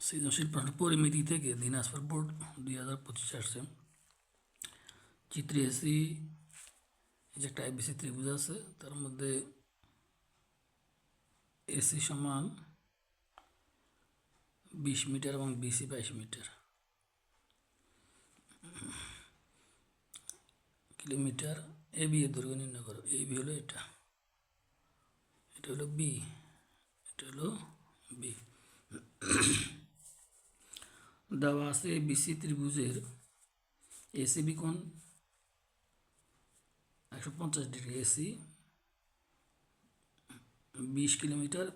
সৃজনশীল প্রশ্ন পরিমিতি থেকে দিনাজপুর বোর্ড দুই হাজার পঁচিশ আসছে চিত্রে এসি যে একটা আইবিসি ত্রিভুজ আছে তার মধ্যে এসি সমান বিশ মিটার এবং বিসি বাইশ মিটার কিলোমিটার এ বি এর দৈর্ঘ্য নির্ণয় করো এ বি হলো এটা এটা হলো বি এটা হলো বি দেওয়া আছে বিসি ত্রিভুজের এসিবি কোণ একশো পঞ্চাশ ডিগ্রি এসি বিশ কিলোমিটার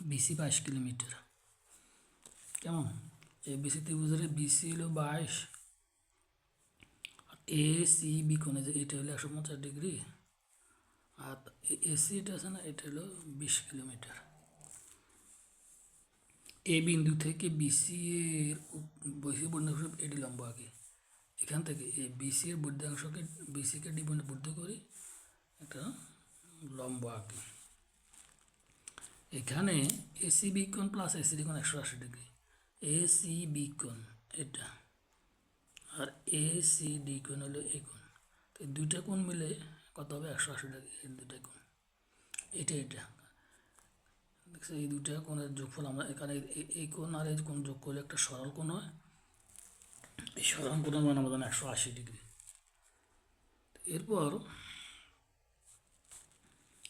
বিসি বাইশ কিলোমিটার। কেমন? এই বিসি ত্রিভুজের বিসি হলো বাইশ। এ সি বি কোণে এটা হলো একশো পঞ্চাশ ডিগ্রি। আর এসি এটা আছে না, এটা হলো বিশ কিলোমিটার। এ বিন্দু থেকে বিসি এর বৈশি বর্ণাংশ এটি লম্ব আঁকি। এখান থেকে এই বিসি এর বর্ধাংশকে বিসিকে ডি বুদ্ধ করি একটা লম্ব আঁকি। এখানে এসি বিকোণ প্লাস এসি কোণ একশো আশি ডিগ্রি। এসি বিকোণ এটা। আর এ সি ডি কোণ হলো এই কোণ। তো দুইটা কোণ মিলে কত হবে? একশো আশি ডিগ্রি এই দুইটা কোণ এটা এটা। দেখছি, এই দুইটা কোণের যোগফল আমরা এখানে, এই- এই কোণ আর এই কোণ যোগ করলে একটা সরল কোণ হয়। এই সরল কোণের মান আমাদের একশো আশি ডিগ্রি। এরপর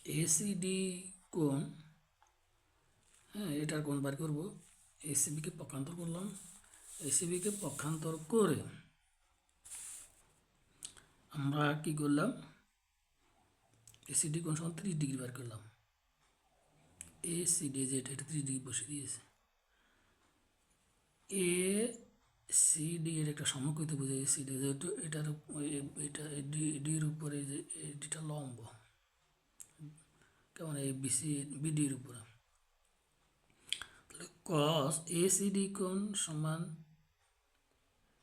এসিডি কোণ হ্যাঁ এটার কোণ বার করব। এসিবিকে পক্ষান্তর করলাম। এসিবিকে পক্ষান্তর করে আমরা কি করলাম? এসিডি কোণ সমান ত্রিশ ডিগ্রি বার করলাম। এসিডি যে এটা এটা ত্রিশ ডিগ্রি বসে দিয়েছে। এ সিডি এর একটা সমকৃত বোঝা সিডি যেহেতু এটার এ- এটা ডির উপরে যে এডিটা লম্ব। কেমন এই বিসি বিডির উপরে। তাহলে কস এ সিডি কোণ সমান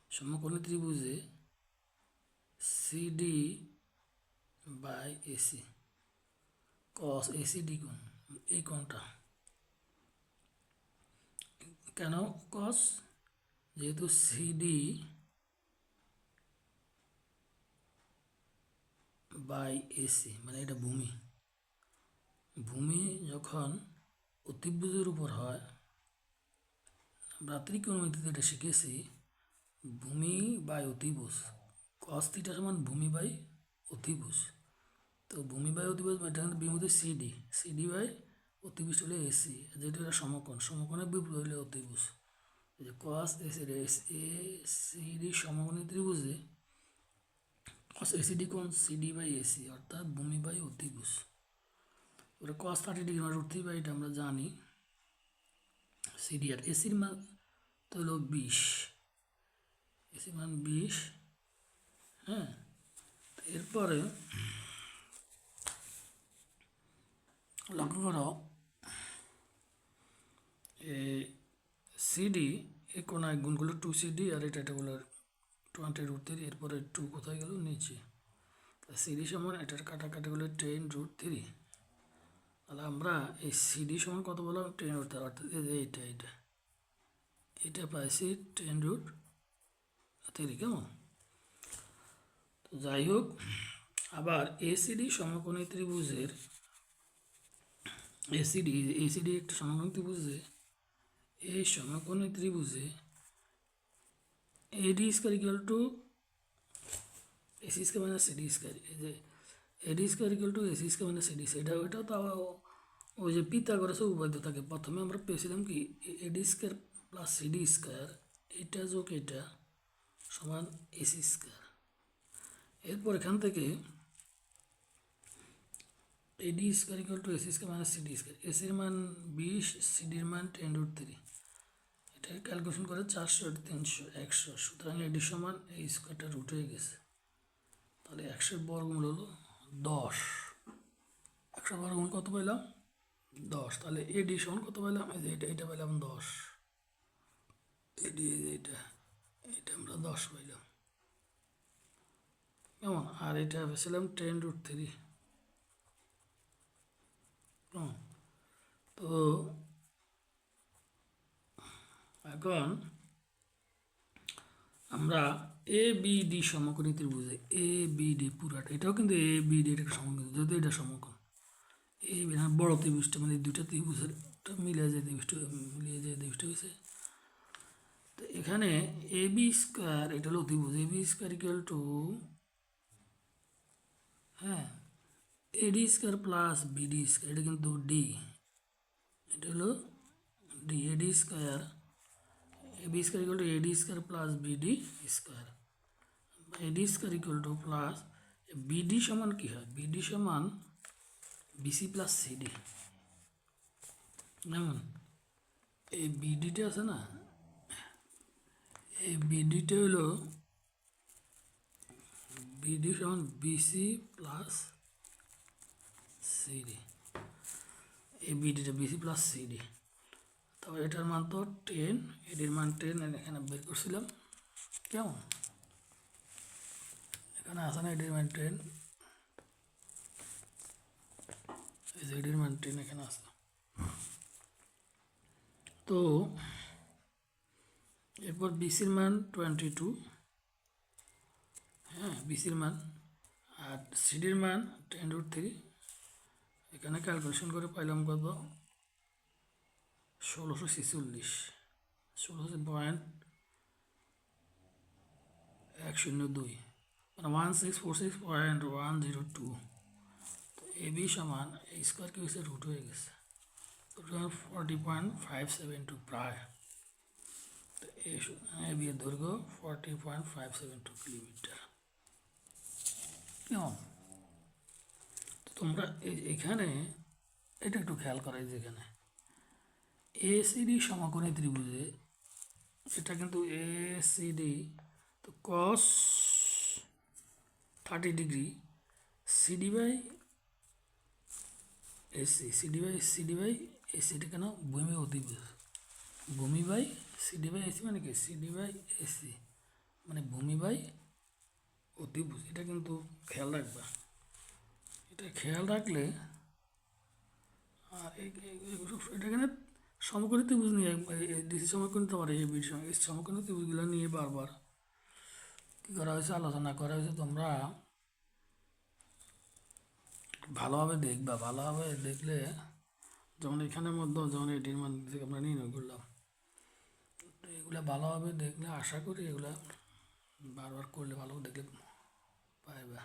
সমকোণী ত্রিভুজে CD by AC. Cos ACD কোণ এই কোণটা কেন কস? যেহেতু সিডি বাই এসি মানে এটা ভূমি। ভূমি যখন অতিভুজের উপর হয় আমরা ত্রিকোণমিতিতে এটা শিখেছি, ভূমি বাই অতিভুজ। কস থিটা সমান ভূমি বাই অতিভুজ। তো ভূমি বাই অতিভুজ এটা কিন্তু সিডি সিডি বাই অতিভুজ হলে এসি যেটা হলো সমকোণ, সমকোণের বিপরীত হলে অতিভুজ। যে cos AC S A CD সমকোণী ত্রিভুজে কস এসিডি কোণ সিডি বাই এসি অর্থাৎ ভূমি বাই অতিভুজ। এবারে কস থার্টি ডিগ্রি মানে রুট বাই এটা আমরা জানি। সিডি আর এসির মান তো হলো বিশ। এসির মান বিশ হ্যাঁ? এরপরে লক্ষ্য করো সিডি এই কোনায় গুণগুলো টু সিডি আর এটা এটা হলো টোয়েন্টি রুট থ্রি এরপরে টু কোথায় গেল? নিচে। সিডি সমান এটার কাটাকাটি হলো টেন রুট থ্রি তাহলে আমরা এই সিডি সমান কত বললাম? টেন রুট থ্রি অর্থাৎ এইটা এইটা। এটা পাইছি টেন রুট থ্রি কেমন? তো যাই হোক, আবার এসিডি সমকোণী ত্রিভুজের এসিডি এসিডি একটা সমকোণী ত্রিভুজে এই সমকোণী ত্রিভুজে AD square equal to AC square মানে সিডি স্কোয়ার। এই যে AD square equal to AC square মানে সিডি এটা ওইটাও তো ওই যে পিতা করে থাকে। প্রথমে আমরা পেয়েছিলাম কি? AD square plus CD square, এটা যোগ এটা সমান এসি স্কোয়ার। এরপর এখান থেকে AD square equal to AC square মানে সিডি স্কোয়ার এসির মান বিশ সিডির মান টেন রুট থ্রি এটা ক্যালকুলেশন করে চারশো তিনশো, একশো। সুতরাং এডি সমান এই স্কোয়ারটা রুট হয়ে গেছে। তাহলে একশোর বর্গমূল হলো দশ। একশো বর্গমূল কত পেলাম? দশ। তাহলে এডি সমান কত পেলাম? এই যে এটা এটা পেলাম দশ। এডি এটা এটা আমরা দশ পাইলাম কেমন? আর এটা পেয়েছিলাম টেন রুট থ্রি কেমন? তো এখন আমরা এ বি ডি সমকোণী ত্রিভুজে এ বি ডি পুরাটা। এটাও কিন্তু এ বি ডি এটা সমকোণ যদি এটা সমকোণ এই বড় ত্রিভুজটা মানে দুইটা ত্রিভুজের মিলে যায়, ত্রিভুজটা মিলিয়ে যায় ত্রিভুজটা হয়েছে তো এখানে এ বি স্কোয়ার এটা হলো ত্রিভুজ A B square equal to হ্যাঁ AD square plus BD square এটা কিন্তু ডি এটা হলো D AD square A B square equal to AD square plus BD square AD square equal to plus BD সমান কী হয়? বিডি সমান BC plus CD যেমন এই বিডিটা আছে না? এই বিডিটা হলো বিডি সমান বিসি প্লাস সিডি এই বিডিটা বিসি প্লাস সিডি তবে এটার মান তো টেন এটির মান টেন এখানে বের করছিলাম। কেমন? এখানে আসে না এটির মান টেন এটির মান টেন এখানে আসে তো এরপর বিসির মান টোয়েন্টি টু হ্যাঁ বিসির মান। আর সিডির মান টেন রুট থ্রি এখানে ক্যালকুলেশন করে পাইলাম কত? ষোলোশো ছেচল্লিশ। ষোলোশো পয়েন্ট এক শূন্য দুই। মানে one six four six point one zero two তো এ বি সমান স্কোয়ার কি হয়েছে রুট হয়ে গেছে। Forty point five seven two প্রায়। তো এ বি এর দৈর্ঘ্য forty point five seven two kilometre কেমন? তোমরা এখানে এটা একটু খেয়াল করা, এই যেখানে এসিডি সমকোণী ত্রিভুজে এটা কিন্তু এসিডি তো cos thirty degree CD by AC CD by CD by এসিটা কেন? ভূমি অতিভুজ। ভূমি বাই সিডি বাই এসি মানে কি? সিডি বাই এসি মানে ভূমি বাই অতিভুজ। এটা কিন্তু খেয়াল রাখবা। এটা খেয়াল রাখলে, আর এখানে সমকোণী ত্রিভুজ নিয়ে ডিসি সমকোণী তো পারে এই বিডি এই সমকোণী ত্রিভুজগুলো নিয়ে বারবার কী করা হয়েছে, আলোচনা করা হয়েছে। তোমরা ভালোভাবে দেখবা, ভালোভাবে দেখলে যেমন এখানের মধ্যে, যেমন এটির থেকে আমরা নির্ণয় করলাম। এগুলো ভালোভাবে দেখলে, আশা করি এগুলা বারবার করলে ভালো দেখলে পাইবা।